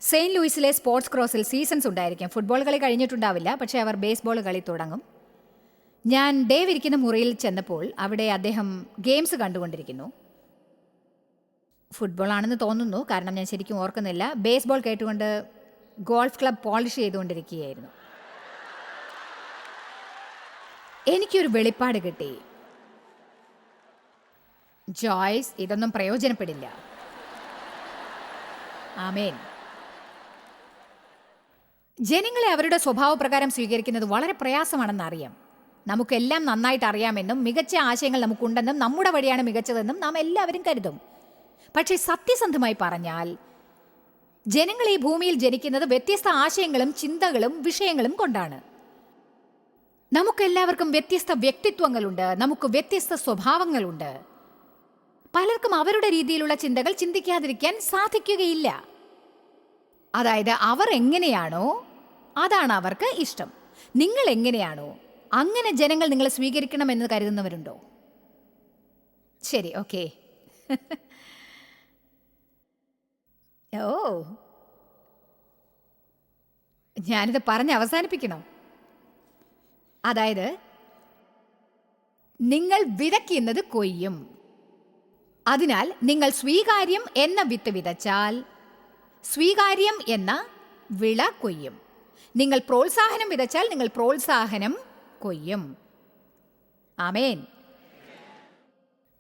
സെയിന്റ് ലൂയിസിലെ സ്പോർട്സ് ക്രോസിൽ സീസൺസ് ഉണ്ടായിരിക്കും. ഫുട്ബോൾ കളി കഴിഞ്ഞിട്ടുണ്ടാവില്ല പക്ഷേ അവർ ബേസ്ബോൾ കളി തുടങ്ങും. ഞാൻ ഡേവ് ഇരിക്കുന്ന മുറിയിൽ ചെന്നപ്പോൾ അവിടെ അദ്ദേഹം ഗെയിംസ് കണ്ടുകൊണ്ടിരിക്കുന്നു. ഫുട്ബോൾ ആണെന്ന് തോന്നുന്നു കാരണം ഞാൻ ശരിക്കും ഓർക്കുന്നില്ല. ബേസ്ബോൾ കേട്ടുകൊണ്ട് ഗോൾഫ് ക്ലബ് പോളിഷ് ചെയ്തുകൊണ്ടിരിക്കുകയായിരുന്നു. എനിക്കൊരു വെളിപ്പാട് കിട്ടി. ജോയ്സ് ഇതൊന്നും പ്രയോജനപ്പെടില്ല. ആമേൻ. ജനങ്ങളെ അവരുടെ സ്വഭാവപ്രകാരം സ്വീകരിക്കുന്നത് വളരെ പ്രയാസമാണെന്ന് അറിയാം നമുക്കെല്ലാം നന്നായിട്ട് അറിയാമെന്നും മികച്ച ആശയങ്ങൾ നമുക്കുണ്ടെന്നും നമ്മുടെ വഴിയാണ് മികച്ചതെന്നും നാം എല്ലാവരും കരുതും. പക്ഷേ സത്യസന്ധമായി പറഞ്ഞാൽ ജനങ്ങൾ ഈ ഭൂമിയിൽ ജനിക്കുന്നത് വ്യത്യസ്ത ആശയങ്ങളും ചിന്തകളും വിഷയങ്ങളും കൊണ്ടാണ്. നമുക്കെല്ലാവർക്കും വ്യത്യസ്ത വ്യക്തിത്വങ്ങളുണ്ട് നമുക്ക് വ്യത്യസ്ത സ്വഭാവങ്ങളുണ്ട്. പലർക്കും അവരുടെ രീതിയിലുള്ള ചിന്തകൾ ചിന്തിക്കാതിരിക്കാൻ സാധിക്കുകയില്ല. അതായത് അവർ എങ്ങനെയാണോ അതാണ് അവർക്ക് ഇഷ്ടം. നിങ്ങൾ എങ്ങനെയാണോ അങ്ങനെ ജനങ്ങൾ നിങ്ങളെ സ്വീകരിക്കണം എന്ന് കരുതുന്നവരുണ്ടോ? ശരി ഓക്കെ. [laughs] ഓ. ഞാനിത് പറഞ്ഞ് അവസാനിപ്പിക്കണം. അതായത് നിങ്ങൾ വിതയ്ക്കുന്നത് കൊയ്യും. അതിനാൽ നിങ്ങൾ സ്വീകാര്യം എന്ന വിത്ത് വിതച്ചാൽ സ്വീകാര്യം എന്ന വിള കൊയ്യും. നിങ്ങൾ പ്രോത്സാഹനം വിതച്ചാൽ നിങ്ങൾ പ്രോത്സാഹനം കൊയ്യും. ആമേൻ.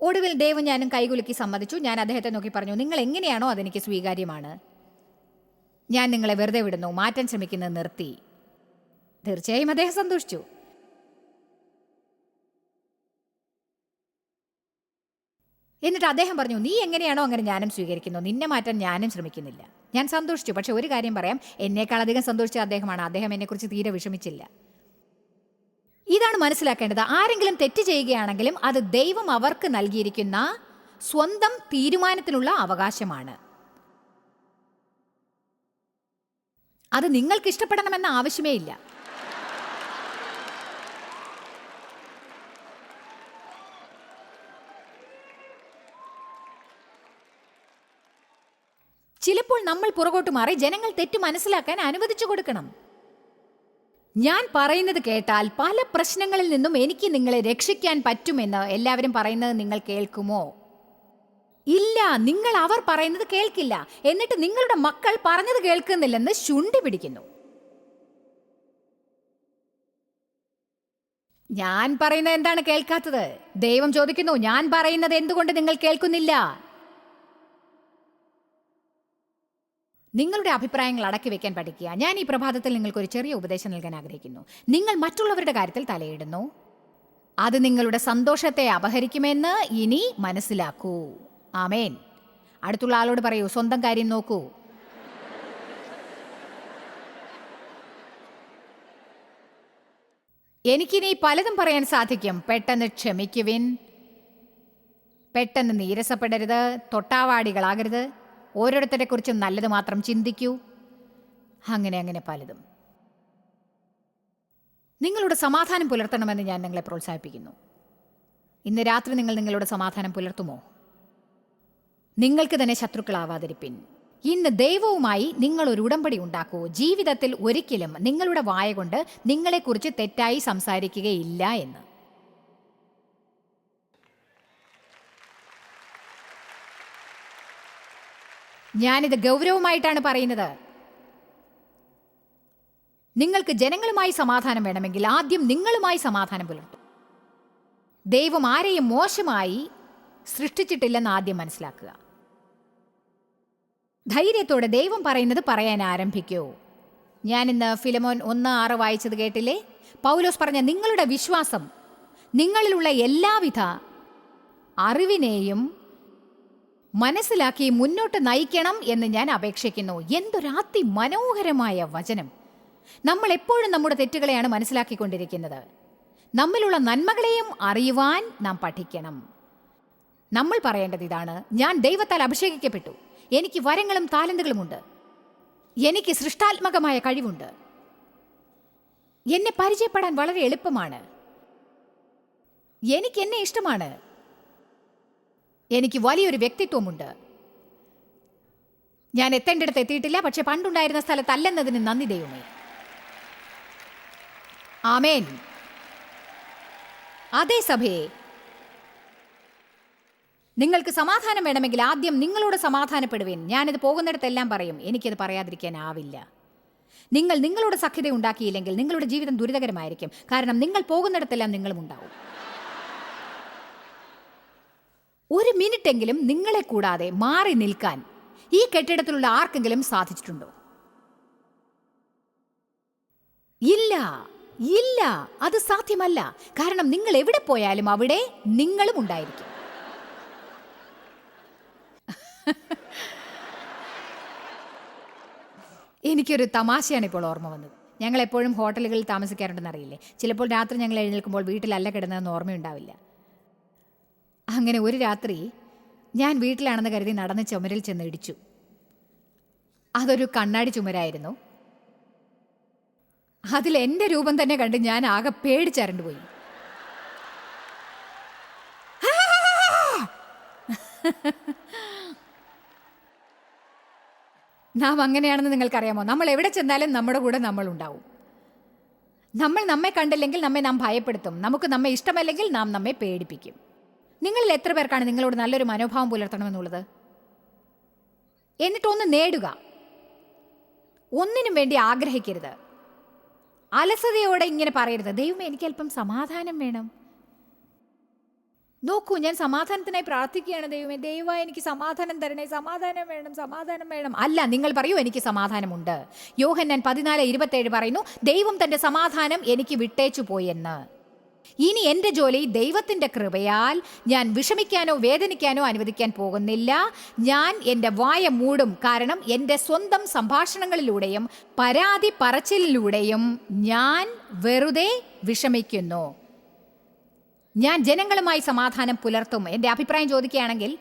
ഒടുവിൽ ദൈവം ഞാനും കൈകുലുക്കി സമ്മതിച്ചു. ഞാൻ അദ്ദേഹത്തെ നോക്കി പറഞ്ഞു നിങ്ങൾ എങ്ങനെയാണോ അതെനിക്ക് സ്വീകാര്യമാണ്. ഞാൻ നിങ്ങളെ വെറുതെ വിടുന്നു മാറ്റാൻ ശ്രമിക്കുന്നത് നിർത്തി. തീർച്ചയായും അദ്ദേഹം സന്തോഷിച്ചു. എന്നിട്ട് അദ്ദേഹം പറഞ്ഞു നീ എങ്ങനെയാണോ അങ്ങനെ ഞാനും സ്വീകരിക്കുന്നു. നിന്നെ മാറ്റാൻ ഞാനും ശ്രമിക്കുന്നില്ല. ഞാൻ സന്തോഷിച്ചു. പക്ഷെ ഒരു കാര്യം പറയാം. എന്നേക്കാൾ അധികം സന്തോഷിച്ച അദ്ദേഹമാണ്. അദ്ദേഹം എന്നെക്കുറിച്ച് തീരെ വിഷമിച്ചില്ല. ഇതാണ് മനസ്സിലാക്കേണ്ടത്. ആരെങ്കിലും തെറ്റ് ചെയ്യുകയാണെങ്കിലും അത് ദൈവം അവർക്ക് നൽകിയിരിക്കുന്ന സ്വന്തം തീരുമാനത്തിനുള്ള അവകാശമാണ്. അത് നിങ്ങൾക്ക് ഇഷ്ടപ്പെടണമെന്ന ആവശ്യമേ ഇല്ല. ചിലപ്പോൾ നമ്മൾ പുറകോട്ട് മാറി ജനങ്ങൾ തെറ്റ് മനസ്സിലാക്കാൻ അനുവദിച്ചു കൊടുക്കണം. ഞാൻ പറയുന്നത് കേട്ടാൽ പല പ്രശ്നങ്ങളിൽ നിന്നും എനിക്ക് നിങ്ങളെ രക്ഷിക്കാൻ പറ്റുമെന്ന് എല്ലാവരും പറയുന്നത് നിങ്ങൾ കേൾക്കുമോ? ഇല്ല നിങ്ങൾ അവർ പറയുന്നത് കേൾക്കില്ല. എന്നിട്ട് നിങ്ങളുടെ മക്കൾ പറഞ്ഞത് കേൾക്കുന്നില്ലെന്ന് ശുണ്ടി പിടിക്കുന്നു. ഞാൻ പറയുന്നത് എന്താണ് കേൾക്കാത്തത്? ദൈവം ചോദിക്കുന്നു ഞാൻ പറയുന്നത് എന്തുകൊണ്ട് നിങ്ങൾ കേൾക്കുന്നില്ല? നിങ്ങളുടെ അഭിപ്രായങ്ങൾ അടക്കി വെക്കാൻ പഠിക്കുക. ഞാൻ ഈ പ്രഭാതത്തിൽ നിങ്ങൾക്ക് ഒരു ചെറിയ ഉപദേശം നൽകാൻ ആഗ്രഹിക്കുന്നു. നിങ്ങൾ മറ്റുള്ളവരുടെ കാര്യത്തിൽ തലയിടുന്നു. അത് നിങ്ങളുടെ സന്തോഷത്തെ അപഹരിക്കുമെന്ന് ഇനി മനസ്സിലാക്കൂ. ആമേൻ. അടുത്തുള്ള ആളോട് പറയൂ സ്വന്തം കാര്യം നോക്കൂ. എനിക്കിനി പലതും പറയാൻ സാധിക്കും. പെട്ടെന്ന് ക്ഷമിക്കുവിൻ. പെട്ടെന്ന് നീരസപ്പെടരുത്. തൊട്ടാവാടികളാകരുത്. ഓരോരുത്തരെ കുറിച്ചും നല്ലത് മാത്രം ചിന്തിക്കൂ. അങ്ങനെ അങ്ങനെ പലതും. നിങ്ങളുടെ സമാധാനം പുലർത്തണമെന്ന് ഞാൻ നിങ്ങളെ പ്രോത്സാഹിപ്പിക്കുന്നു. ഇന്ന് രാത്രി നിങ്ങൾ നിങ്ങളുടെ സമാധാനം പുലർത്തുമോ? നിങ്ങൾക്ക് തന്നെ ശത്രുക്കളാവാതിരിപ്പിൻ. ഇന്ന് ദൈവവുമായി നിങ്ങൾ ഒരു ഉടമ്പടി ഉണ്ടാക്കൂ. ജീവിതത്തിൽ ഒരിക്കലും നിങ്ങളുടെ വായ കൊണ്ട് നിങ്ങളെക്കുറിച്ച് തെറ്റായി സംസാരിക്കുകയില്ല എന്ന്. ഞാനിത് ഗൗരവമായിട്ടാണ് പറയുന്നത്. നിങ്ങൾക്ക് ജനങ്ങളുമായി സമാധാനം വേണമെങ്കിൽ ആദ്യം നിങ്ങളുമായി സമാധാനം പുലർത്തും. ദൈവം ആരെയും മോശമായി സൃഷ്ടിച്ചിട്ടില്ലെന്ന് ആദ്യം മനസ്സിലാക്കുക. ധൈര്യത്തോടെ ദൈവം പറയുന്നത് പറയാൻ ആരംഭിക്കൂ. ഞാൻ ഞാനിന്ന് ഫിലമോൻ ഒന്ന് ആറ് വായിച്ചത് കേട്ടില്ലേ? പൗലോസ് പറഞ്ഞ നിങ്ങളുടെ വിശ്വാസം നിങ്ങളിലുള്ള എല്ലാവിധ അറിവിനെയും മനസ്സിലാക്കി മുന്നോട്ട് നയിക്കണം എന്ന് ഞാൻ അപേക്ഷിക്കുന്നു. എന്തൊരു അതിമനോഹരമായ വചനം. നമ്മൾ എപ്പോഴും നമ്മുടെ തെറ്റുകളെയാണ് മനസ്സിലാക്കിക്കൊണ്ടിരിക്കുന്നത്. നമ്മിലുള്ള നന്മകളെയും അറിയുവാൻ നാം പഠിക്കണം. നമ്മൾ പറയേണ്ടത് ഇതാണ്. ഞാൻ ദൈവത്താൽ അഭിഷേകിക്കപ്പെട്ടു. എനിക്ക് വരങ്ങളും താലന്തുകളുമുണ്ട്. എനിക്ക് സൃഷ്ടാത്മകമായ കഴിവുണ്ട്. എന്നെ പരിചയപ്പെടാൻ വളരെ എളുപ്പമാണ്. എനിക്ക് എന്നെ ഇഷ്ടമാണ്. എനിക്ക് വലിയൊരു വ്യക്തിത്വമുണ്ട്. ഞാൻ എത്തേണ്ടിടത്ത് എത്തിയിട്ടില്ല പക്ഷെ പണ്ടുണ്ടായിരുന്ന സ്ഥലത്തല്ലെന്നതിന് നന്ദി ദൈവമേ. ആമേൻ. അതേ സഭയെ നിങ്ങൾക്ക് സമാധാനം വേണമെങ്കിൽ ആദ്യം നിങ്ങളോട് സമാധാനപ്പെടുവേൻ. ഞാനിത് പോകുന്നിടത്തെല്ലാം പറയും. എനിക്കത് പറയാതിരിക്കാനാവില്ല. നിങ്ങൾ നിങ്ങളുടെ സഖ്യത ഉണ്ടാക്കിയില്ലെങ്കിൽ നിങ്ങളുടെ ജീവിതം ദുരിതകരമായിരിക്കും. കാരണം നിങ്ങൾ പോകുന്നിടത്തെല്ലാം നിങ്ങളും ഉണ്ടാവും. ഒരു മിനിറ്റെങ്കിലും നിങ്ങളെ കൂടാതെ മാറി നിൽക്കാൻ ഈ കെട്ടിടത്തിലുള്ള ആർക്കെങ്കിലും സാധിച്ചിട്ടുണ്ടോ? ഇല്ല ഇല്ല അത് സാധ്യമല്ല. കാരണം നിങ്ങൾ എവിടെ പോയാലും അവിടെ നിങ്ങളും ഉണ്ടായിരിക്കും. എനിക്കൊരു തമാശയാണ് ഇപ്പോൾ ഓർമ്മ വന്നത്. ഞങ്ങൾ എപ്പോഴും ഹോട്ടലുകളിൽ താമസിക്കാറുണ്ടെന്ന് അറിയില്ലേ ചിലപ്പോൾ രാത്രി ഞങ്ങൾ എഴുന്നേൽക്കുമ്പോൾ വീട്ടിലല്ല കിടന്നതെന്ന് ഓർമ്മയുണ്ടാവില്ല. അങ്ങനെ ഒരു രാത്രി ഞാൻ വീട്ടിലാണെന്ന് കരുതി നടന്ന് ചുമരിൽ ചെന്ന് ഇടിച്ചു. അതൊരു കണ്ണാടി ചുമരായിരുന്നു. അതിൽ എന്റെ രൂപം തന്നെ കണ്ട് ഞാൻ ആകെ പേടിച്ചരണ്ടു പോയി നാം അങ്ങനെയാണെന്ന് നിങ്ങൾക്കറിയാമോ? നമ്മൾ എവിടെ ചെന്നാലും നമ്മുടെ കൂടെ നമ്മൾ ഉണ്ടാവും. നമ്മൾ നമ്മെ കണ്ടില്ലെങ്കിൽ നമ്മെ നാം ഭയപ്പെടുത്തും. നമുക്ക് നമ്മെ ഇഷ്ടമല്ലെങ്കിൽ നാം നമ്മെ പേടിപ്പിക്കും. നിങ്ങളിൽ എത്ര പേർക്കാണ് നിങ്ങളോട് നല്ലൊരു മനോഭാവം പുലർത്തണമെന്നുള്ളത്? എന്നിട്ടൊന്ന് നേടുക. ഒന്നിനും വേണ്ടി ആഗ്രഹിക്കരുത്. അലസതയോടെ ഇങ്ങനെ പറയരുത്. ദൈവമേ എനിക്ക് അല്പം സമാധാനം വേണം. നോക്കൂ ഞാൻ സമാധാനത്തിനായി പ്രാർത്ഥിക്കുകയാണ് ദൈവമേ. ദൈവമായി എനിക്ക് സമാധാനം തരണേ. സമാധാനം വേണം സമാധാനം വേണം. അല്ല നിങ്ങൾ പറയൂ എനിക്ക് സമാധാനമുണ്ട്. യോഹന്നാൻ പതിനാല് ഇരുപത്തേഴ് പറയുന്നു ദൈവം തന്റെ സമാധാനം എനിക്ക് വിട്ടേച്ചു പോയെന്ന്. ഇനി എന്റെ ജോലി ദൈവത്തിന്റെ കൃപയാൽ. ഞാൻ വിഷമിക്കാനോ വേദനിക്കാനോ അനുവദിക്കാൻ പോകുന്നില്ല. ഞാൻ എന്റെ വായ മൂടും. കാരണം എന്റെ സ്വന്തം സംഭാഷണങ്ങളിലൂടെയും പരാതി പറച്ചിലിലൂടെയും ഞാൻ വെറുതെ വിഷമിക്കുന്നു. ഞാൻ ജനങ്ങളുമായി സമാധാനം പുലർത്തും. എന്റെ അഭിപ്രായം ചോദിക്കുകയാണെങ്കിൽ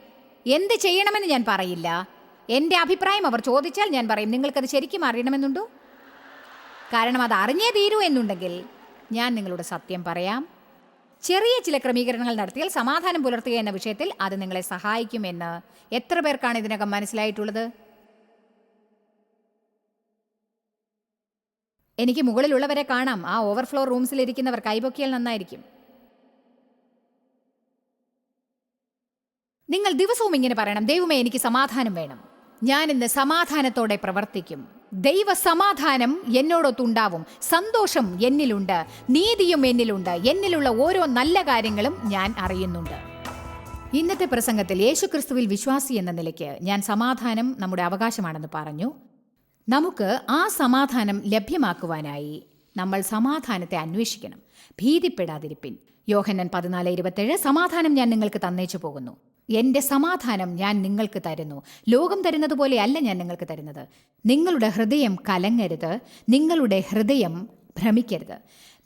എന്ത് ചെയ്യണമെന്ന് ഞാൻ പറയില്ല. എന്റെ അഭിപ്രായം അവർ ചോദിച്ചാൽ ഞാൻ പറയും. നിങ്ങൾക്കത് ശരിക്കും അറിയണമെന്നുണ്ടോ? കാരണം അത് അറിഞ്ഞേ തീരൂ എന്നുണ്ടെങ്കിൽ ഞാൻ നിങ്ങളോട് സത്യം പറയാം. ചെറിയ ചില ക്രമീകരണങ്ങൾ നടത്തിയാൽ സമാധാനം പുലർത്തുക എന്ന വിഷയത്തിൽ അത് നിങ്ങളെ സഹായിക്കുമെന്ന് എത്ര പേർക്കാണ് ഇതിനകം മനസ്സിലായിട്ടുള്ളത്? എനിക്ക് മുകളിലുള്ളവരെ കാണാം. ആ ഓവർഫ്ലോ റൂംസിൽ ഇരിക്കുന്നവർ കൈപൊക്കിയാൽ നന്നായിരിക്കും. നിങ്ങൾ ദിവസവും ഇങ്ങനെ പറയണം ദൈവമേ എനിക്ക് സമാധാനം വേണം. ഞാൻ ഇന്ന് സമാധാനത്തോടെ പ്രവർത്തിക്കും. ദൈവ സമാധാനം എന്നോടൊത്തുണ്ടാവും. സന്തോഷം എന്നിലുണ്ട്. നീതിയും എന്നിലുണ്ട്. എന്നിലുള്ള ഓരോ നല്ല കാര്യങ്ങളും ഞാൻ അറിയുന്നുണ്ട്. ഇന്നത്തെ പ്രസംഗത്തിൽ യേശുക്രിസ്തുവിൽ വിശ്വാസി എന്ന നിലയ്ക്ക് ഞാൻ സമാധാനം നമ്മുടെ അവകാശമാണെന്ന് പറഞ്ഞു. നമുക്ക് ആ സമാധാനം ലഭ്യമാക്കുവാനായി നമ്മൾ സമാധാനത്തെ അന്വേഷിക്കണം. ഭീതിപ്പെടാതിരിപ്പിൻ. യോഹന്നൻ പതിനാല് ഇരുപത്തേഴ് സമാധാനം ഞാൻ നിങ്ങൾക്ക് തന്നേച്ചു പോകുന്നു. എന്റെ സമാധാനം ഞാൻ നിങ്ങൾക്ക് തരുന്നു. ലോകം തരുന്നത് പോലെയല്ല ഞാൻ നിങ്ങൾക്ക് തരുന്നത്. നിങ്ങളുടെ ഹൃദയം കലങ്ങരുത്. നിങ്ങളുടെ ഹൃദയം ഭ്രമിക്കരുത്.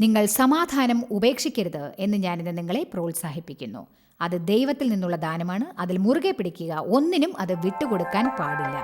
നിങ്ങൾ സമാധാനം ഉപേക്ഷിക്കരുത് എന്ന് ഞാനിന്ന് നിങ്ങളെ പ്രോത്സാഹിപ്പിക്കുന്നു. അത് ദൈവത്തിൽ നിന്നുള്ള ദാനമാണ്. അതിൽ മുറുകെ പിടിക്കുക. ഒന്നിനും അത് വിട്ടുകൊടുക്കാൻ പാടില്ല.